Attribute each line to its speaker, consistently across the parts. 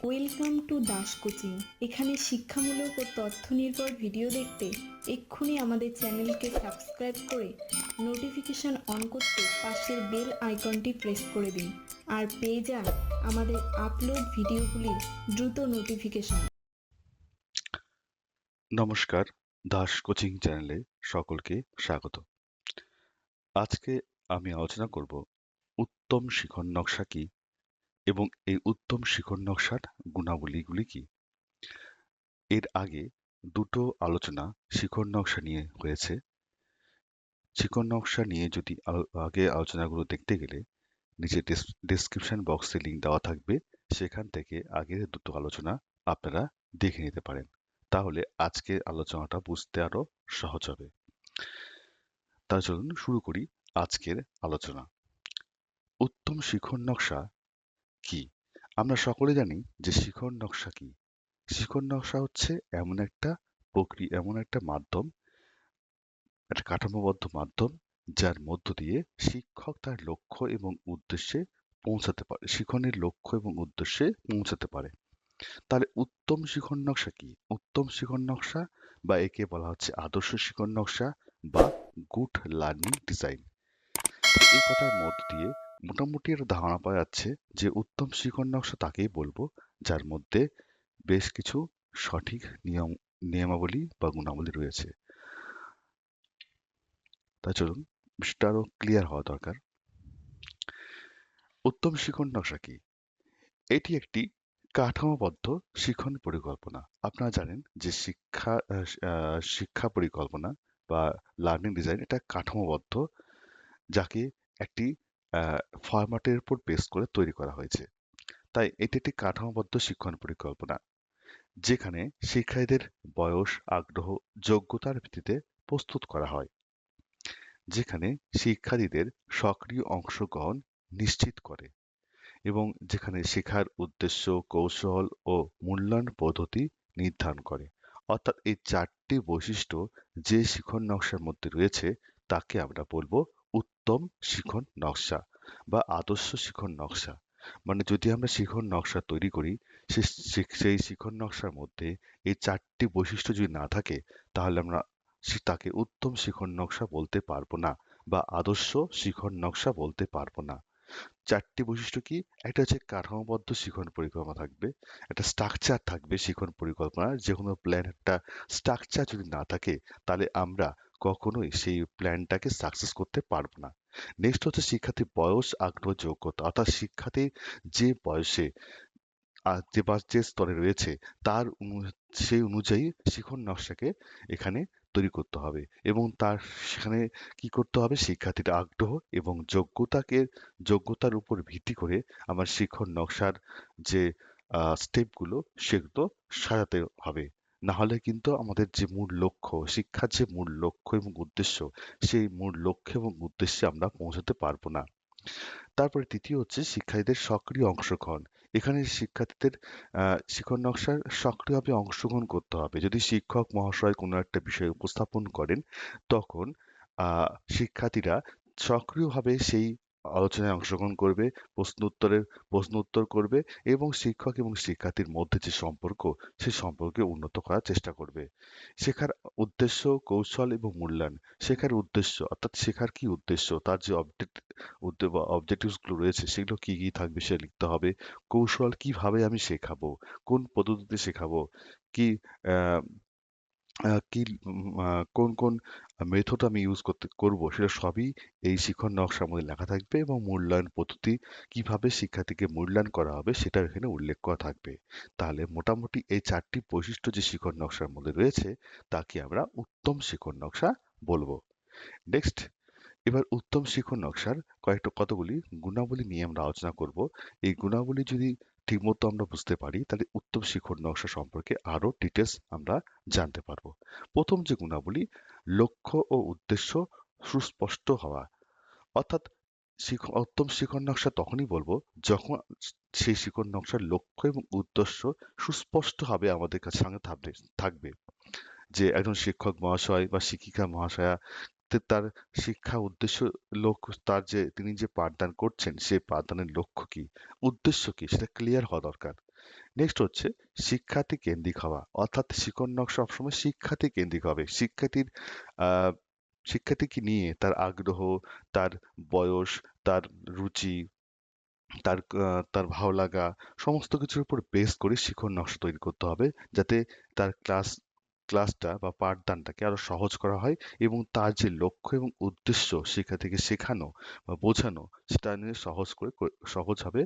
Speaker 1: Welcome to Das coaching এখানে শিক্ষামূলক ও তথ্য নির্ভর ভিডিও দেখতে এক্ষুনি আমাদের চ্যানেলকে সাবস্ক্রাইব করে নোটিফিকেশন অন করতে পাশের বেল আইকনটি প্রেস করে দিন আর পেয়ে যান আমাদের আপলোড ভিডিওগুলির দ্রুত নোটিফিকেশন।
Speaker 2: নমস্কার দাস কোচিং চ্যানেলে সকলকে স্বাগত। আজকে আমি আলোচনা করব উত্তম শিখন নকশা কি এবং এই উত্তম শিখন নকশার গুণাবলীগুলি কি? এর আগে দুটো আলোচনা শিখর নকশা নিয়ে হয়েছে। শিখন নকশা নিয়ে যদি আগে আলোচনাগুলো দেখতে গেলে নিচে ডিসক্রিপশন বক্সে লিঙ্ক দেওয়া থাকবে। সেখান থেকে আগের দুটো আলোচনা আপনারা দেখে নিতে পারেন। তাহলে আজকের আলোচনাটা বুঝতে আরও সহজ হবে। তার চলুন শুরু করি আজকের আলোচনা। উত্তম শিখন নকশা কি? আমরা সকলে জানি যে শিখন নকশা কি? শিখন নকশা হচ্ছে এমন একটা প্রক্রিয়া, এমন একটা মাধ্যম, একটা কাঠামোবদ্ধ মাধ্যম যার মধ্য দিয়ে শিক্ষক তার লক্ষ্য এবং উদ্দেশ্যে পৌঁছাতে পারে, শিখনের লক্ষ্য এবং উদ্দেশ্যে পৌঁছাতে পারে। তাহলে উত্তম শিখন নকশা কি? উত্তম শিখন নকশা বা একে বলা হচ্ছে আদর্শ শিখন নকশা বা গুড লার্নিং ডিজাইন। এই কথার মধ্য দিয়ে মোটামুটি একটা ধারণা পাওয়া যাচ্ছে যে উত্তম শিখন নকশা তাকেই বলব, যার মধ্যে বেশ কিছু সঠিক নিয়ম, নিয়মাবলী বা গুণাবলী রয়েছে। তা চলুন, বিষয়টা আরও ক্লিয়ার হওয়া দরকার। উত্তম শিখন নকশা কি? এটি একটি কাঠামোবদ্ধ শিখন পরিকল্পনা। আপনারা জানেন যে শিক্ষা শিক্ষা পরিকল্পনা বা লার্নিং ডিজাইন এটা কাঠামোবদ্ধ, যাকে একটি ফরম্যাটের উপর বেস করে তৈরি করা হয়েছে। তাই এটি একটি কাঠামোবদ্ধ শিক্ষণ পরিকল্পনা, যেখানে শিক্ষার্থীদের বয়স, আগ্রহ, যোগ্যতার ভিত্তিতে প্রস্তুত করা হয়, যেখানে শিক্ষার্থীদের সক্রিয় অংশগ্রহণ নিশ্চিত করে এবং যেখানে শেখার উদ্দেশ্য, কৌশল ও মূল্যায়ন পদ্ধতি নির্ধারণ করে। অর্থাৎ এই চারটি বৈশিষ্ট্য যে শিখন নকশার মধ্যে রয়েছে, তাকে আমরা বলব উত্তম শিখন নকশা বা আদর্শ শিখন নকশা। মানে যদি আমরা শিখন নকশা তৈরি করি সেই শিখন নকশার মধ্যে এই চারটি বৈশিষ্ট্য যদি না থাকে, তাহলে আমরা তাকে উত্তম শিখন নকশা বলতে পারব না বা আদর্শ শিখন নকশা বলতে পারব না। চারটি বৈশিষ্ট্য কি? একটা হচ্ছে কাঠামোবদ্ধ শিখন পরিকল্পনা থাকবে, একটা স্ট্রাকচার থাকবে শিখন পরিকল্পনার। যে কোনো প্ল্যান একটা স্ট্রাকচার যদি না থাকে, তাহলে আমরা কখনোই সেই প্ল্যানটাকে সাকসেস করতে পারব না। নেক্সট হচ্ছে শিক্ষার্থীর বয়স, আগ্রহ, যোগ্যতা। অর্থাৎ শিক্ষার্থী যে বয়সে যে বা, যে স্তরে রয়েছে, তার সেই অনুযায়ী শিখন নকশাকে এখানে তৈরি করতে হবে। এবং তার সেখানে কি করতে হবে? শিক্ষার্থীর আগ্রহ এবং যোগ্যতাকে, যোগ্যতার উপর ভিত্তি করে আমার শিখন নকশার যে স্টেপগুলো সেগুলো সাজাতে হবে। না হলে কিন্তু আমাদের যে মূল লক্ষ্য, শিক্ষার যে মূল লক্ষ্য এবং উদ্দেশ্য, সেই মূল লক্ষ্য এবং উদ্দেশ্যে আমরা পৌঁছাতে পারব না। তারপরে তৃতীয় হচ্ছে শিক্ষার্থীদের সক্রিয় অংশগ্রহণ। এখানে শিক্ষার্থীদের শিখন নকশার সক্রিয়ভাবে অংশগ্রহণ করতে হবে। যদি শিক্ষক মহাশয় কোনো একটা বিষয় উপস্থাপন করেন, তখন শিক্ষার্থীরা সক্রিয়ভাবে সেই আলোচনায় অংশগ্রহণ করবে, প্রশ্ন উত্তরের, প্রশ্ন উত্তর করবে এবং শিক্ষক এবং শিক্ষার্থীর মধ্যে যে সম্পর্ক সেই সম্পর্কে উন্নত করার চেষ্টা করবে। শেখার উদ্দেশ্য, কৌশল এবং মূল্যায়ন। শেখার উদ্দেশ্য, অর্থাৎ শেখার কি উদ্দেশ্য, তার যে অবজেক্ট অবজেক্টিভসগুলো রয়েছে, সেগুলো কি কি থাকবে সে লিখতে হবে। কৌশল কীভাবে আমি শেখাবো? কোন পদ্ধতিতে শেখাবো? কি কি কোন কোন মেথড আমি ইউজ করতে করব, সেটা সবই এই শিখন নকশার মধ্যে লেখা থাকবে এবং মূল্যায়ন পদ্ধতি কীভাবে শিক্ষার্থীকে মূল্যায়ন করা হবে সেটা এখানে উল্লেখ করা থাকবে। তাহলে মোটামুটি এই চারটি বৈশিষ্ট্য যে শিখন নকশার মধ্যে রয়েছে, তাকে আমরা উত্তম শিখন নকশা বলব। নেক্সট এবার উত্তম শিখন নকশার কয়েকটা কতগুলি গুণাবলী নিয়ে আমরা আলোচনা করব। এই গুণাবলী যদি ঠিকমতো আমরা বুঝতে পারি, তাহলে উত্তম শিখন নকশা সম্পর্কে আরও ডিটেলস আমরা জানতে পারব। প্রথম যে গুণাবলী, লক্ষ্য ও উদ্দেশ্য সুস্পষ্ট হওয়া। অর্থাৎ উত্তম শিখর নকশা তখনই বলব যখন সেই শিখর নকশার লক্ষ্য এবং উদ্দেশ্য সুস্পষ্টভাবে আমাদের কাছে সামনে থাকবে থাকবে। যে একজন শিক্ষক মহাশয় বা শিক্ষিকা মহাশয়া তার শিক্ষা উদ্দেশ্য লক্ষ্য তার যে, তিনি যে পাঠদান করছেন, সে পাঠদানের লক্ষ্য কি? উদ্দেশ্য কি? সেটা ক্লিয়ার হওয়া দরকার। নেক্সট হচ্ছে শিক্ষার্থী কেন্দ্রিক হওয়া। অর্থাৎ শিক্ষণ নকশা সবসময় শিক্ষার্থী কেন্দ্রিক হবে। শিক্ষার্থীর শিক্ষার্থীকে নিয়ে তার আগ্রহ, তার বয়স, তার রুচি, তার তার ভালো লাগা, সমস্ত কিছুর উপর বেস করে শিক্ষণ নকশা তৈরি করতে হবে, যাতে তার ক্লাস ক্লাসটা বা পাঠদানটাকে আরও সহজ করা হয় এবং তার যে লক্ষ্য এবং উদ্দেশ্য শিক্ষার্থীকে শেখানো বা বোঝানো সেটা নিয়ে সহজ করে সহজভাবে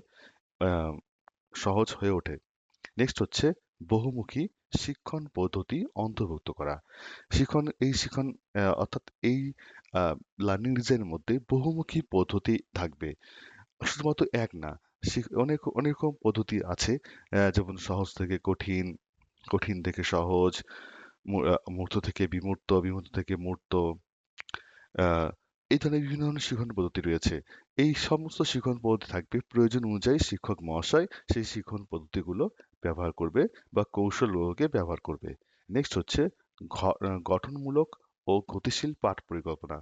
Speaker 2: সহজ হয়ে ওঠে। নেক্সট হচ্ছে বহুমুখী শিক্ষণ পদ্ধতি অন্তর্ভুক্ত করা। শিখন এই আহ, অর্থাৎ এই লার্নিং ডিজাইনের মধ্যে বহুমুখী পদ্ধতি থাকবে। শুধুমাত্র এক না অনেক অনেক রকম পদ্ধতি আছে যেমন সহজ থেকে কঠিন কঠিন থেকে সহজ মূর্ত থেকে বিমূর্ত বিমূর্ত থেকে মূর্ত এই ধরনের বিভিন্ন ধরনের শিখন পদ্ধতি রয়েছে। এই সমস্ত শিখন পদ্ধতি থাকবে প্রয়োজন অনুযায়ী শিক্ষক মহাশয় সেই শিক্ষণ পদ্ধতিগুলো ব্যবহার করবে বা কৌশলগুলোকে ব্যবহার করবে। নেক্সট হচ্ছে গঠনমূলক ও গতিশীল পাঠ পরিকল্পনা।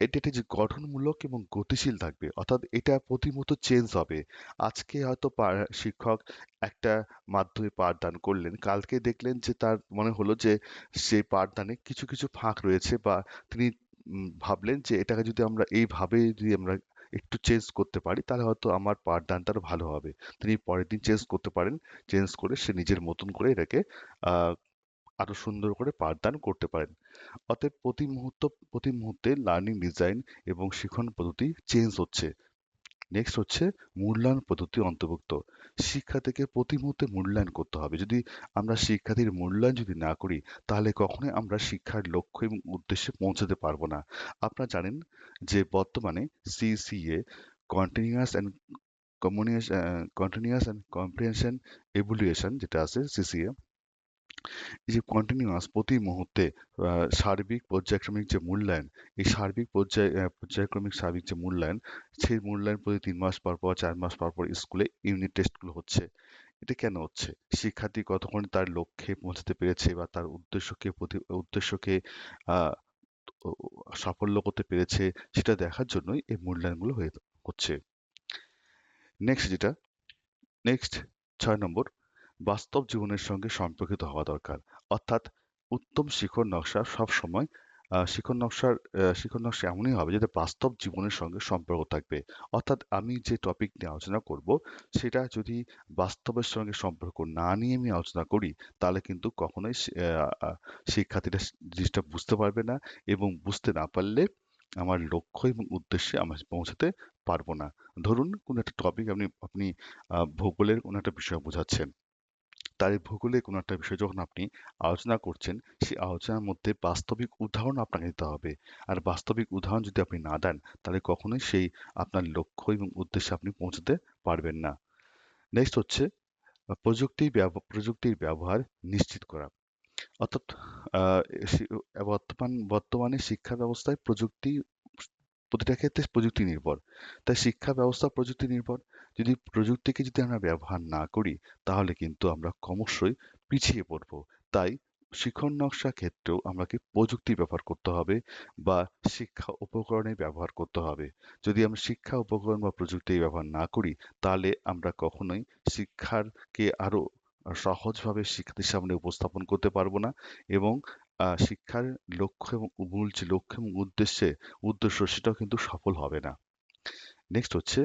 Speaker 2: এটা একটি যে গঠনমূলক এবং গতিশীল থাকবে, অর্থাৎ এটা প্রতিমতো চেঞ্জ হবে। আজকে হয়তো শিক্ষক একটা মাধ্যমে পাঠদান করলেন, কালকে দেখলেন যে তার মনে হলো যে সেই পাঠদানে কিছু কিছু ফাঁক রয়েছে বা তিনি ভাবলেন যে এটাকে যদি আমরা এইভাবে যদি আমরা একটু চেঞ্জ করতে পারি, তাহলে হয়তো আমার পাঠদানটা ভালো হবে। তিনি পরের দিন চেঞ্জ করতে পারেন চেঞ্জ করে সে নিজের মতন করে এটাকে আহ আরও সুন্দর করে পাঠদান করতে পারেন। অতএব প্রতি মুহূর্ত, প্রতি মুহূর্তে লার্নিং ডিজাইন এবং শিক্ষণ পদ্ধতি চেঞ্জ হচ্ছে। নেক্সট হচ্ছে মূল্যায়ন পদ্ধতি অন্তর্ভুক্ত। শিক্ষা থেকে প্রতি মুহূর্তে মূল্যায়ন করতে হবে। যদি আমরা শিক্ষার্থীর মূল্যায়ন যদি না করি, তাহলে কখনোই আমরা শিক্ষার লক্ষ্য এবং উদ্দেশ্যে পৌঁছাতে পারব না। আপনারা জানেন যে বর্তমানে CCA continuous and communication continuous and comprehension evaluation যেটা আছে সিসিএ যে কন্টিনিউয়াস প্রতি মুহূর্তে সার্বিক পর্যায়ক্রমিক যে মূল্যায়ন, এই সার্বিক পর্যায় পর্যায়ক্রমিক সার্বিক যে মূল্যায়ন, সেই মূল্যায়ন প্রতি তিন মাস পর পর, চার মাস পর পর স্কুলে ইউনিট টেস্টগুলো হচ্ছে। এটা কেন হচ্ছে? শিক্ষার্থী কতক্ষণ তার লক্ষ্যে পৌঁছাতে পেরেছে বা তার উদ্দেশ্যকে প্রতি, উদ্দেশ্যকে সাফল্য করতে পেরেছে, সেটা দেখার জন্যই এই মূল্যায়নগুলো হয়ে হচ্ছে। নেক্সট যেটা নেক্সট ছয় নম্বর বাস্তব জীবনের সঙ্গে সম্পর্কিত হওয়া দরকার। অর্থাৎ উত্তম শিখর নকশা সব সময় শিখন নকশার শিখন নকশা এমনই হবে যাতে বাস্তব জীবনের সঙ্গে সম্পর্ক থাকবে। অর্থাৎ আমি যে টপিক নিয়ে আলোচনা করব, সেটা যদি বাস্তবের সঙ্গে সম্পর্ক না নিয়ে আমি আলোচনা করি, তাহলে কিন্তু কখনোই শিক্ষার্থীরা জিনিসটা বুঝতে পারবে না এবং বুঝতে না পারলে আমার লক্ষ্য এবং উদ্দেশ্যে আমি পৌঁছাতে পারব না। ধরুন, কোন একটা টপিক আপনি আপনি ভূগোলের কোনো একটা বিষয় বোঝাচ্ছেন। তার ভূগোলে কোনো একটা বিষয় যখন আপনি আলোচনা করছেন সেই আলোচনার মধ্যে বাস্তবিক উদাহরণ আপনাকে দিতে হবে। আর বাস্তবিক উদাহরণ যদি আপনি না দেন, তাহলে কখনোই সেই আপনার লক্ষ্য এবং উদ্দেশ্যে আপনি পৌঁছতে পারবেন না। নেক্সট হচ্ছে প্রযুক্তি প্রযুক্তির ব্যবহার নিশ্চিত করা। অর্থাৎ বর্তমান, বর্তমানে শিক্ষা ব্যবস্থায় প্রযুক্তি, প্রতিটা ক্ষেত্রে প্রযুক্তি নির্ভর। তাই শিক্ষা ব্যবস্থা প্রযুক্তি নির্ভর। যদি প্রযুক্তিকে যদি আমরা ব্যবহার না করি, তাহলে কিন্তু আমরা ক্রমশই পিছিয়ে পড়ব। তাই শিক্ষণ নকশা ক্ষেত্রেও আমাকে প্রযুক্তি ব্যবহার করতে হবে বা শিক্ষা উপকরণের ব্যবহার করতে হবে। যদি আমরা শিক্ষা উপকরণ বা প্রযুক্তি ব্যবহার না করি, তাহলে আমরা কখনোই শিক্ষারকে আরও সহজভাবে শিক্ষার্থীর সামনে উপস্থাপন করতে পারব না এবং শিক্ষার লক্ষ্য এবং মূল যে লক্ষ্য এবং উদ্দেশ্যে, উদ্দেশ্য সেটাও কিন্তু সফল হবে না। নেক্সট হচ্ছে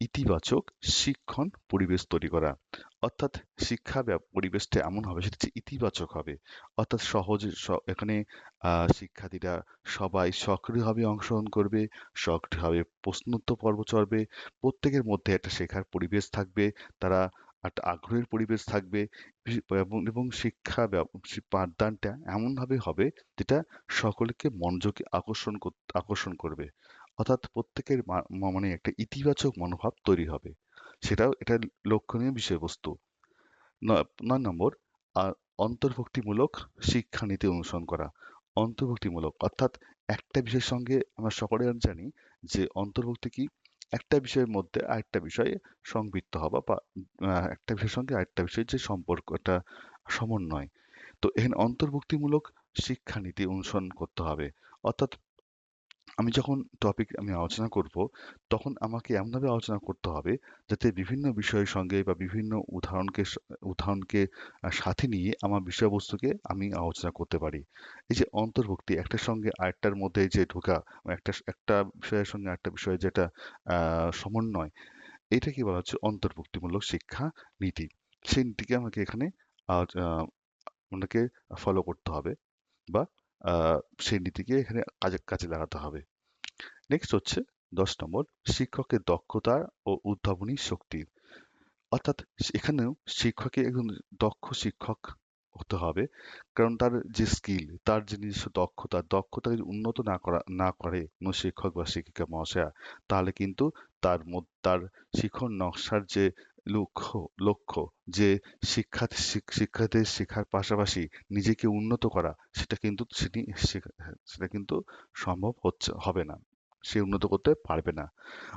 Speaker 2: ইতিবাচক শিক্ষণ পরিবেশ তৈরি করা। অর্থাৎ শিক্ষা পরিবেশটা এমন হবে, সেটা হচ্ছে ইতিবাচক হবে। অর্থাৎ সহজে এখানে শিক্ষার্থীরা সবাই সক্রিয়ভাবে অংশগ্রহণ করবে, সক্রিয়ভাবে প্রশ্নোত্তর পর্ব চলবে, প্রত্যেকের মধ্যে একটা শেখার পরিবেশ থাকবে, তারা একটা আগ্রহের পরিবেশ থাকবে এবং শিক্ষা পাঠদানটা এমনভাবে হবে যেটা সকলকে মনোযোগে আকর্ষণ আকর্ষণ করবে। অর্থাৎ প্রত্যেকের মানে একটা ইতিবাচক মনোভাব তৈরি হবে। সেটাও, এটা লক্ষণীয় বিষয়বস্তু। নয় নম্বর আর অন্তর্ভুক্তিমূলক শিক্ষানীতি অনুসরণ করা। অন্তর্ভুক্তিমূলক, অর্থাৎ একটা বিষয়ের সঙ্গে আমরা সকলে জানি যে অন্তর্ভুক্তি কি? একটা বিষয়ের মধ্যে আরেকটা বিষয়ে সংবৃত্ত হওয়া বা একটা বিষয়ের সঙ্গে আরেকটা বিষয়ের যে সম্পর্ক একটা সমন্বয়। তো এখানে অন্তর্ভুক্তিমূলক শিক্ষানীতি অনুসরণ করতে হবে। অর্থাৎ আমি যখন টপিক আমি আলোচনা করব, তখন আমাকে এমনভাবে আলোচনা করতে হবে যাতে বিভিন্ন বিষয়ের সঙ্গে বা বিভিন্ন উদাহরণকে উদাহরণকে সাথে নিয়ে আমার বিষয়বস্তুকে আমি আলোচনা করতে পারি। এই যে অন্তর্ভুক্তি, একটার সঙ্গে আরেকটার মধ্যে যে ঢোকা, একটা একটা বিষয়ের সঙ্গে আরেকটা বিষয়ের যেটা সমন্বয়, এটা কি বলা হচ্ছে অন্তর্ভুক্তিমূলক শিক্ষা নীতি? সেই নীতিকে আমাকে এখানে আপনাকে ফলো করতে হবে বা সেই নীতিকে এখানে কাজে কাজে লাগাতে হবে। নেক্সট হচ্ছে দশ নম্বর, শিক্ষকের দক্ষতা ও উদ্ভাবনী শক্তি। অর্থাৎ এখানেও শিক্ষকের একজন দক্ষ শিক্ষক হতে হবে। কারণ তার যে স্কিল তার যে নিজস্ব দক্ষতা দক্ষতা যদি উন্নত না করা, না করে কোনো শিক্ষক বা শিক্ষিকা মহাশয়া, তাহলে কিন্তু তার তার শিক্ষণ নকশার যে লক্ষ্য লক্ষ্য যে শিক্ষা শিক্ষাতে শেখার পাশাপাশি নিজেকে উন্নত করা, সেটা কিন্তু সেটি সেটা কিন্তু সম্ভব হচ্ছে, হবে না। সে উন্নত করতে পারবে না।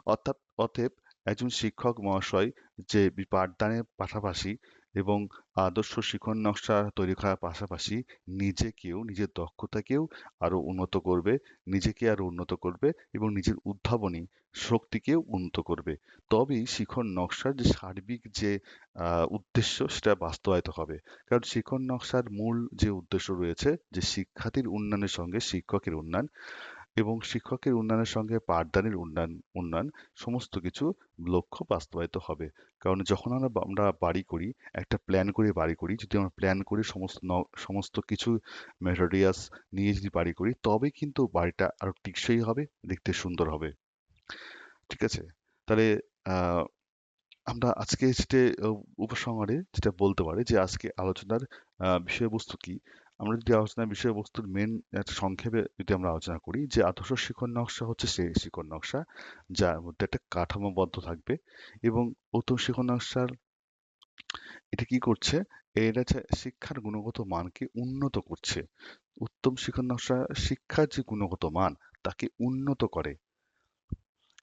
Speaker 2: অর্থাৎ, অতএব একজন শিক্ষক মহাশয় যে পাঠদানের পাশাপাশি এবং আদর্শ শিখন নকশা তৈরি করার পাশাপাশি নিজেকেও নিজের দক্ষতাকেও আরও উন্নত করবে, নিজেকে আরও উন্নত করবে এবং নিজের উদ্ভাবনী শক্তিকেও উন্নত করবে। তবেই শিখন নকশার যে সার্বিক যে উদ্দেশ্য সেটা বাস্তবায়িত হবে। কারণ শিখন নকশার মূল যে উদ্দেশ্য রয়েছে, যে শিক্ষার্থীর উন্নয়নের সঙ্গে শিক্ষকের উন্নয়ন এবং শিক্ষকের উন্নয়নের সঙ্গে পাঠদানের উন্নয়ন উন্নয়ন সমস্ত কিছু লক্ষ্য বাস্তবায়িত হবে। কারণ যখন আমরা আমরা বাড়ি করি, একটা প্ল্যান করে বাড়ি করি, যদি আমরা প্ল্যান করে সমস্ত সমস্ত কিছু মেটেরিয়ালস নিয়ে যদি বাড়ি করি, তবে কিন্তু বাড়িটা আরও টেকসই হবে, দেখতে সুন্দর হবে। ঠিক আছে? তাহলে আমরা আজকে যেটা উপসংহারে যেটা বলতে পারি যে, আজকে আলোচনার বিষয়বস্তু কি? আমরা যদি আলোচনার বিষয়বস্তুর মেন সংক্ষেপে যদি আমরা আলোচনা করি, যে আদর্শ শিক্ষণ নকশা হচ্ছে সেই শিক্ষণ নকশা, যার মধ্যে একটা কাঠামোবদ্ধ থাকবে এবং উত্তম শিক্ষণ নকশার এটা কি করছে? এটা হচ্ছে শিক্ষার গুণগত মানকে উন্নত করছে। উত্তম শিক্ষণ নকশা শিক্ষার যে গুণগত মান, তাকে উন্নত করে।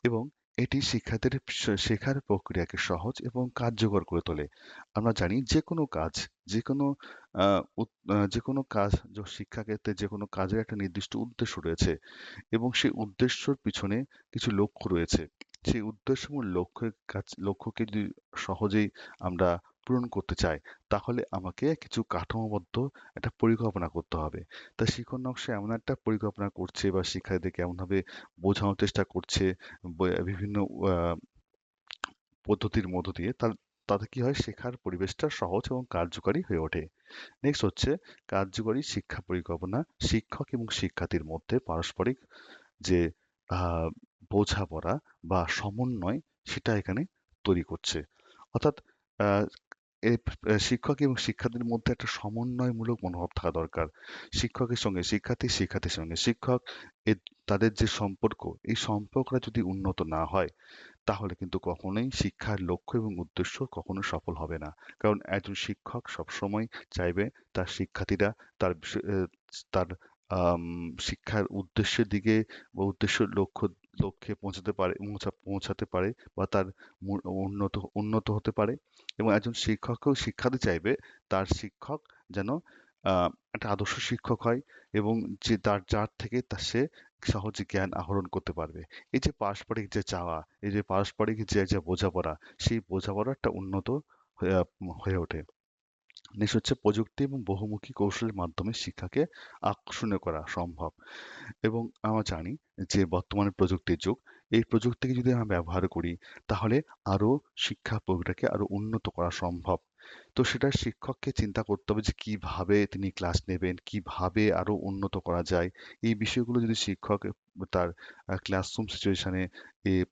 Speaker 2: এবং এটি শিক্ষার্থীর শেখার প্রক্রিয়াকে সহজ এবং কার্যকর করে তোলে। আমরা জানি যে কোনো কাজ, যে কোনো যে কোনো কাজ শিক্ষাক্ষেত্রে যে কোনো কাজের একটা নির্দিষ্ট উদ্দেশ্য রয়েছে এবং সেই উদ্দেশ্যর পিছনে কিছু লক্ষ্য রয়েছে। সেই উদ্দেশ্য এবং লক্ষ্যের কাজ, লক্ষ্যকে যদি সহজেই আমরা পূরণ করতে চাই তাহলে আমাকে কিছু কাঠামোবদ্ধ একটা পরিকল্পনা করতে হবে। তা শিক্ষণ নকশা এমন একটা পরিকল্পনা করছে বা শিক্ষার্থীদেরকে এমনভাবে বোঝানোর চেষ্টা করছে বিভিন্ন পদ্ধতির মধ্য দিয়ে, তার, তাতে কি হয় শেখার পরিবেশটা সহজ এবং কার্যকরী হয়ে ওঠে। নেক্সট হচ্ছে কার্যকরী শিক্ষা পরিকল্পনা, শিক্ষক এবং শিক্ষার্থীর মধ্যে পারস্পরিক যে বোঝাপড়া বা সমন্বয়, সেটা এখানে তৈরি করছে। অর্থাৎ শিক্ষক এবং শিক্ষার্থীর মধ্যে একটা সমন্বয়মূলক মনোভাব থাকা দরকার। শিক্ষকের সঙ্গে, শিক্ষার্থী শিক্ষার্থীর সঙ্গে। শিক্ষক তাদের যে সম্পর্ক, এই সম্পর্কটা যদি উন্নত না হয়, তাহলে কিন্তু কখনোই শিক্ষার লক্ষ্য এবং উদ্দেশ্য কখনো সফল হবে না। কারণ একজন শিক্ষক সবসময় চাইবে তার শিক্ষার্থীরা তার তার শিক্ষার উদ্দেশ্যের দিকে বা উদ্দেশ্য, লক্ষ্য লক্ষ্যে পৌঁছাতে পারে, পৌঁছা- পৌঁছাতে পারে বা তার উন্নত উন্নত হতে পারে এবং একজন শিক্ষকও শিক্ষাতে চাইবে, তার শিক্ষক যেন একটা আদর্শ শিক্ষক হয় এবং যে তার, যার থেকে তা সে সহজে জ্ঞান আহরণ করতে পারবে। এই যে পারস্পরিক যে চাওয়া, এই যে পারস্পরিক যে যে বোঝাপড়া, সেই বোঝাপড়াটা উন্নত হয়ে ওঠে। নেক্সট হচ্ছে প্রযুক্তি এবং বহুমুখী কৌশলের মাধ্যমে শিক্ষাকে আকর্ষণীয় করা সম্ভব। এবং আমরা জানি যে বর্তমানে প্রযুক্তির যুগ, এই প্রযুক্তিকে যদি আমরা ব্যবহার করি, তাহলে আরও শিক্ষা প্রক্রিয়াকে আরও উন্নত করা সম্ভব। তো সেটা শিক্ষককে চিন্তা করতে হবে যে কীভাবে তিনি ক্লাস নেবেন, কীভাবে আরও উন্নত করা যায়। এই বিষয়গুলো যদি শিক্ষক তার ক্লাসরুম সিচুয়েশনে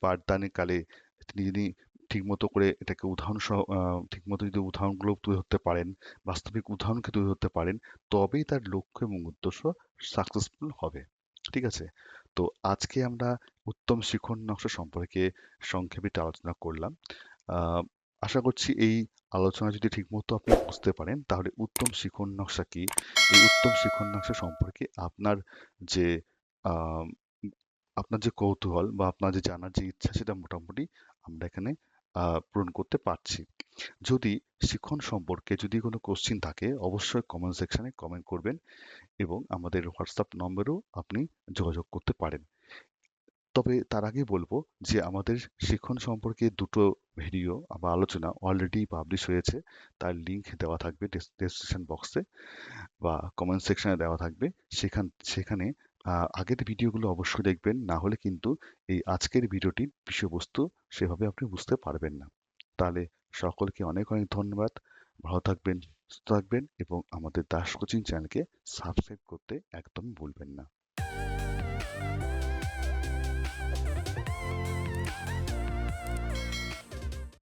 Speaker 2: পাঠদানের কালে তিনি যদি ঠিকমতো করে এটাকে উদাহরণ সহ ঠিকমতো যদি উদাহরণগুলো তুলে ধরতে পারেন, বাস্তবিক উদাহরণকে তুলে ধরতে পারেন, তবেই তার লক্ষ্য এবং উদ্দেশ্য সাকসেসফুল হবে। ঠিক আছে? তো আজকে আমরা উত্তম শিখন নকশা সম্পর্কে সংক্ষেপে আলোচনা করলাম। আশা করছি এই আলোচনা যদি ঠিকমতো আপনি বুঝতে পারেন, তাহলে উত্তম শিখন নকশা কি? এই উত্তম শিখন নকশা সম্পর্কে আপনার যে আপনার যে কৌতূহল বা আপনার যে জানার যে ইচ্ছা সেটা মোটামুটি আমরা এখানে পূরণ করতে পারছি। যদি শিক্ষণ সম্পর্কে যদি কোনো কোশ্চিন থাকে, অবশ্যই কমেন্ট সেকশনে কমেন্ট করবেন এবং আমাদের হোয়াটসঅ্যাপ নম্বরেও আপনি যোগাযোগ করতে পারেন। তবে তার আগে বলব যে আমাদের শিক্ষণ সম্পর্কে দুটো ভিডিও বা আলোচনা অলরেডি পাবলিশ হয়েছে। তার লিংক দেওয়া থাকবে ডেসক্রিপশন বক্সে বা কমেন্ট সেকশনে দেওয়া থাকবে। সেখান, সেখানে আগের ভিডিওগুলো অবশ্যই দেখবেন। না হলে কিন্তু এই আজকের ভিডিওটির বিষয়বস্তু সেভাবে আপনি বুঝতে পারবেন না। তাহলে সকলকে অনেক অনেক ধন্যবাদ। ভালো থাকবেন, সুস্থ থাকবেন এবং আমাদের দাস কোচিং চ্যানেলকে সাবস্ক্রাইব করতে একদম ভুলবেন না।